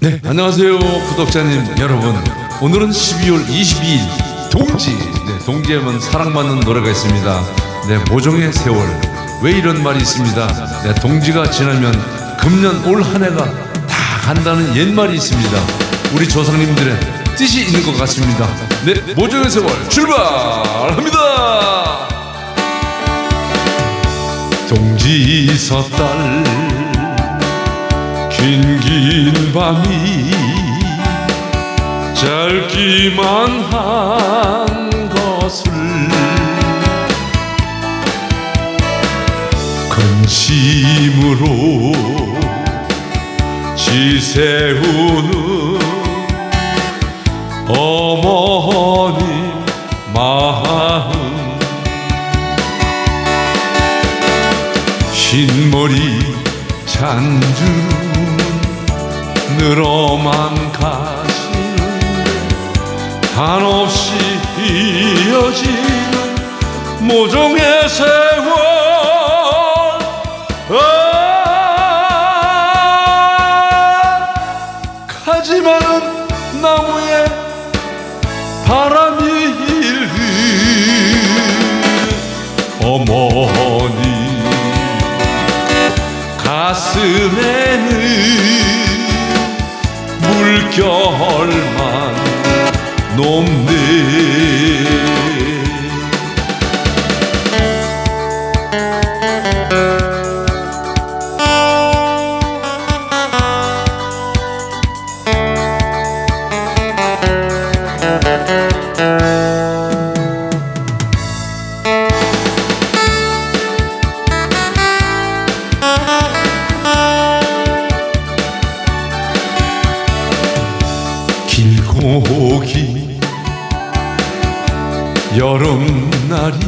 네, 안녕하세요, 구독자님 여러분. 오늘은 12월 22일 동지. 네, 동지에만 사랑받는 노래가 있습니다. 네, 모종의 세월. 왜 이런 말이 있습니다. 네, 동지가 지나면 금년 올 한 해가 다 간다는 옛말이 있습니다. 우리 조상님들의 뜻이 있는 것 같습니다. 네, 모종의 세월 출발합니다. 동지 섣달 긴 긴 밤이 짧기만 한 것을 근심으로 지새우는 어머니 마음. 흰머리 잔주 늘어만 가시는 한없이 이어지는 모종의 세월. 아, 가지마는 나무에 바람이 일는 어머 가슴에는 물결만 높네 고긴 여름날이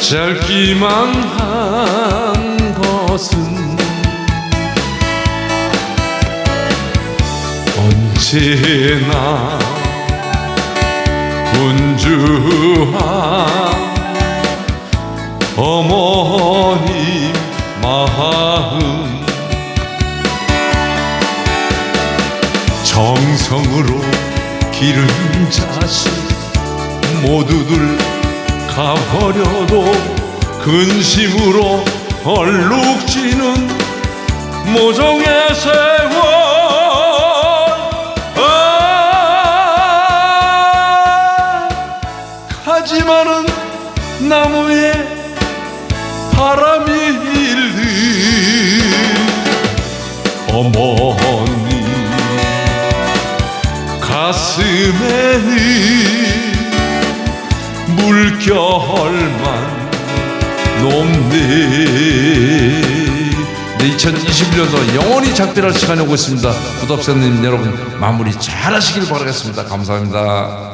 짧기만 한 것은 언제나 분주한 어머니 마음 정성으로 기른 자식 모두들 가버려도 근심으로 얼룩지는 모종의 세월. 아, 하지만은 나무에 바람이 일는 어머 가슴에는 물결만 높네. 네, 2021년도 영원히 작별할 시간이 오고 있습니다. 구독자님 여러분 마무리 잘 하시길 바라겠습니다. 감사합니다